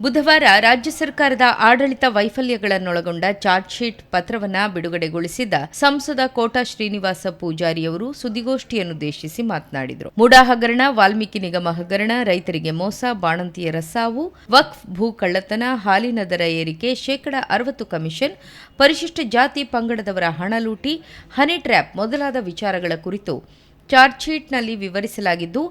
ಬುಧವಾರ ರಾಜ್ಯ ಸರ್ಕಾರದ ಆಡಳಿತ ವೈಫಲ್ಯಗಳನ್ನೊಳಗೊಂಡ ಚಾರ್ಜ್ ಶೀಟ್ ಪತ್ರವನ್ನ ಬಿಡುಗಡೆಗೊಳಿಸಿದ ಸಂಸದ ಕೋಟಾ ಶ್ರೀನಿವಾಸ ಪೂಜಾರಿಯವರು ಸುದ್ದಿಗೋಷ್ಠಿಯನ್ನುದ್ದೇಶಿಸಿ ಮಾತನಾಡಿದರು. ಮುಡಾ ಹಗರಣ ವಾಲ್ಮೀಕಿ ನಿಗಮ ಹಗರಣ, ರೈತರಿಗೆ ಮೋಸ ಬಾಣಂತಿಯರ ಸಾವು ವಕ್ಫ್, ಭೂ ಕಳ್ಳತನ ಹಾಲಿನ ದರ ಏರಿಕೆ, ಶೇಕಡ ಅರವತ್ತು ಕಮಿಷನ್, ಪರಿಶಿಷ್ಟ ಜಾತಿ ಪಂಗಡದವರ ಹಣ ಲೂಟಿ, ಹನಿ ಟ್ರ್ಯಾಪ್ ಮೊದಲಾದ ವಿಚಾರಗಳ ಕುರಿತು ಚಾರ್ಜ್ ಶೀಟ್ನಲ್ಲಿ ವಿವರಿಸಲಾಗಿದ್ದು,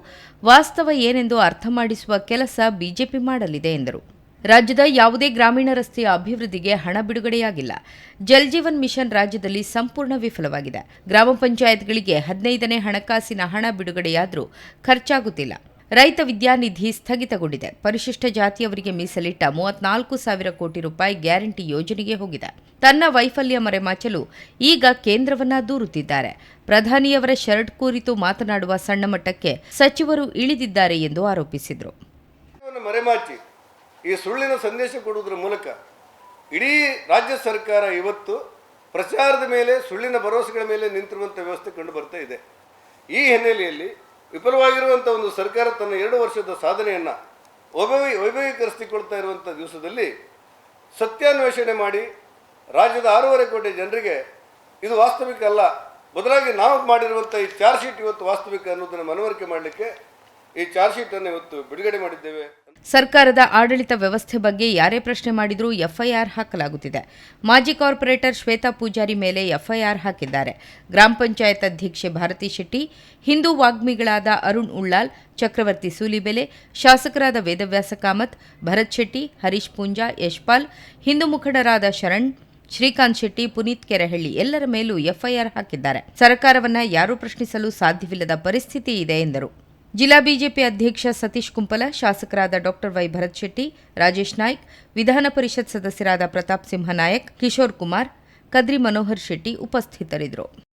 ವಾಸ್ತವ ಏನೆಂದು ಅರ್ಥ ಮಾಡಿಸುವ ಕೆಲಸ ಬಿಜೆಪಿ ಮಾಡಲಿದೆ ಎಂದರು. ರಾಜ್ಯದ ಯಾವುದೇ ಗ್ರಾಮೀಣ ರಸ್ತೆಯ ಅಭಿವೃದ್ಧಿಗೆ ಹಣ ಬಿಡುಗಡೆಯಾಗಿಲ್ಲ. ಜಲ್ಜೀವನ್ ಮಿಷನ್ ರಾಜ್ಯದಲ್ಲಿ ಸಂಪೂರ್ಣ ವಿಫಲವಾಗಿದೆ. ಗ್ರಾಮ ಪಂಚಾಯತ್ಗಳಿಗೆ ಹದಿನೈದನೇ ಹಣಕಾಸಿನ ಹಣ ಬಿಡುಗಡೆಯಾದರೂ ಖರ್ಚಾಗುತ್ತಿಲ್ಲ. ರೈತ ವಿದ್ಯಾನಿಧಿ ಸ್ಥಗಿತಗೊಂಡಿದೆ. ಪರಿಶಿಷ್ಟ ಜಾತಿಯವರಿಗೆ ಮೀಸಲಿಟ್ಟ ಮೂವತ್ನಾಲ್ಕು ಸಾವಿರ ಕೋಟಿ ರೂಪಾಯಿ ಗ್ಯಾರಂಟಿ ಯೋಜನೆಗೆ ಹೋಗಿದೆ. ತನ್ನ ವೈಫಲ್ಯ ಮರೆಮಾಚಲು ಈಗ ಕೇಂದ್ರವನ್ನ ದೂರುತ್ತಿದ್ದಾರೆ. ಪ್ರಧಾನಿಯವರ ಶರ್ಟ್ ಕುರಿತು ಮಾತನಾಡುವ ಸಣ್ಣ ಮಟ್ಟಕ್ಕೆ ಸಚಿವರು ಇಳಿದಿದ್ದಾರೆ ಎಂದು ಆರೋಪಿಸಿದರು. ಈ ಸುಳ್ಳಿನ ಸಂದೇಶ ಕೊಡುವುದರ ಮೂಲಕ ಇಡೀ ರಾಜ್ಯ ಸರ್ಕಾರ ಇವತ್ತು ಪ್ರಚಾರದ ಮೇಲೆ, ಸುಳ್ಳಿನ ಭರವಸೆಗಳ ಮೇಲೆ ನಿಂತಿರುವಂಥ ವ್ಯವಸ್ಥೆ ಕಂಡು ಬರ್ತಾ ಇದೆ. ಈ ಹಿನ್ನೆಲೆಯಲ್ಲಿ ವಿಫಲವಾಗಿರುವಂಥ ಒಂದು ಸರ್ಕಾರ ತನ್ನ ಎರಡು ವರ್ಷದ ಸಾಧನೆಯನ್ನು ವೈಭವಿ, ವೈಭವೀಕರಿಸಿಕೊಳ್ತಾ ಇರುವಂಥ ದಿವಸದಲ್ಲಿ ಸತ್ಯಾನ್ವೇಷಣೆ ಮಾಡಿ ರಾಜ್ಯದ ಆರೂವರೆ ಕೋಟಿ ಜನರಿಗೆ ಇದು ವಾಸ್ತವಿಕ ಅಲ್ಲ. ಬದಲಾಗಿ ನಾವು ಮಾಡಿರುವಂಥ ಈ ಚಾರ್ಜ್ ಶೀಟ್ ಇವತ್ತು ವಾಸ್ತವಿಕ ಅನ್ನೋದನ್ನು ಮನವರಿಕೆ ಮಾಡಲಿಕ್ಕೆ ಈ ಚಾರ್ಜ್ ಶೀಟನ್ನು ಇವತ್ತು ಬಿಡುಗಡೆ ಮಾಡಿದ್ದೇವೆ. ಸರ್ಕಾರದ ಆಡಳಿತ ವ್ಯವಸ್ಥೆ ಬಗ್ಗೆ ಯಾರೇ ಪ್ರಶ್ನೆ ಮಾಡಿದರೂ ಎಫ್ಐಆರ್ ಹಾಕಲಾಗುತ್ತಿದೆ. ಮಾಜಿ ಕಾರ್ಪೊರೇಟರ್ ಶ್ವೇತಾ ಪೂಜಾರಿ ಮೇಲೆ ಎಫ್ಐಆರ್ ಹಾಕಿದ್ದಾರೆ. ಗ್ರಾಮ ಪಂಚಾಯತ್ ಅಧ್ಯಕ್ಷೆ ಭಾರತಿ ಶೆಟ್ಟಿ, ಹಿಂದೂ ವಾಗ್ಮಿಗಳಾದ ಅರುಣ್ ಉಳ್ಳಾಲ್, ಚಕ್ರವರ್ತಿ ಸೂಲಿಬೆಲೆ, ಶಾಸಕರಾದ ವೇದವ್ಯಾಸ ಕಾಮತ್, ಭರತ್ ಶೆಟ್ಟಿ, ಹರೀಶ್ ಪೂಂಜಾ, ಯಶ್ಪಾಲ್, ಹಿಂದೂ ಮುಖಂಡರಾದ ಶರಣ್, ಶ್ರೀಕಾಂತ್ ಶೆಟ್ಟಿ, ಪುನೀತ್ ಕೆರೆಹಳ್ಳಿ ಎಲ್ಲರ ಮೇಲೂ ಎಫ್ಐಆರ್ ಹಾಕಿದ್ದಾರೆ. ಸರ್ಕಾರವನ್ನ ಯಾರೂ ಪ್ರಶ್ನಿಸಲು ಸಾಧ್ಯವಿಲ್ಲದ ಪರಿಸ್ಥಿತಿ ಇದೆ ಎಂದರು. ಜಿಲ್ಲಾ ಬಿಜೆಪಿ ಅಧ್ಯಕ್ಷ ಸತೀಶ್ ಕುಂಪಲ, ಶಾಸಕರಾದ ಡಾಕ್ಟರ್ ವೈ ಭರತ್ ಶೆಟ್ಟಿ, ರಾಜೇಶ್ ನಾಯ್ಕ್, ವಿಧಾನ ಪರಿಷತ್ ಸದಸ್ಯರಾದ ಪ್ರತಾಪ್ ಸಿಂಹ ನಾಯಕ್, ಕಿಶೋರ್ ಕುಮಾರ್, ಕದ್ರಿ ಮನೋಹರ್ ಶೆಟ್ಟಿ ಉಪಸ್ಥಿತರಿದ್ದರು.